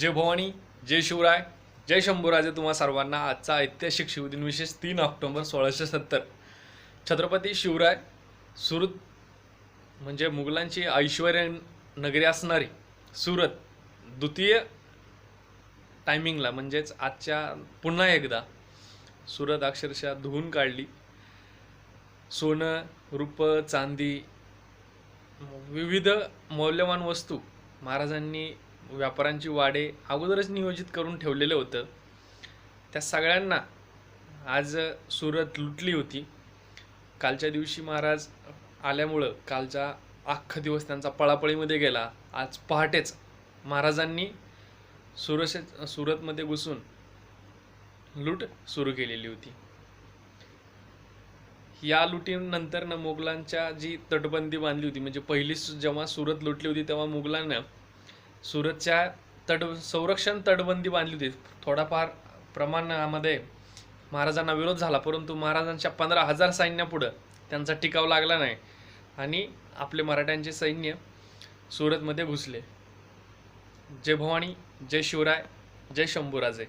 जय भवानी जय शिवराय जय शंभूराजे तुम्हा सर्वांना आजचा ऐतिहासिक शिवदिन विशेष तीन ऑक्टोबर सोळाशे सत्तर. छत्रपती शिवराय सुरत म्हणजे मुघलांची ऐश्वर्य नगरी असणारी सुरत द्वितीय टायमिंगला म्हणजेच आजच्या पुन्हा एकदा सुरत अक्षरशः धुवून काढली. सोनं रूप चांदी विविध मौल्यवान वस्तू महाराजांनी व्यापाऱ्यांची वाडे अगोदरच नियोजित करून ठेवलेलं होतं. त्या सगळ्यांना आज सुरत लुटली होती. कालच्या दिवशी महाराज आल्यामुळं कालचा अख्खा दिवस त्यांचा पळापळीमध्ये गेला. आज पहाटेच महाराजांनी सुरसे सुरतमध्ये घुसून लूट सुरू केलेली होती. या लुटीनंतर ना मुघलांच्या जी तटबंदी बांधली होती म्हणजे पहिली जेव्हा सुरत लुटली होती तेव्हा मुघलांना सुरतच्या तट संरक्षण तटबंदी बांधली होती. थोडाफार प्रमाणामध्ये महाराजांना विरोध झाला परंतु महाराजांच्या पंधरा हजार सैन्यापुढं त्यांचा टिकाव लागला नाही आणि आपले मराठ्यांचे सैन्य सुरतमध्ये घुसले. जय भवानी जय शिवराय जय शंभूराजे.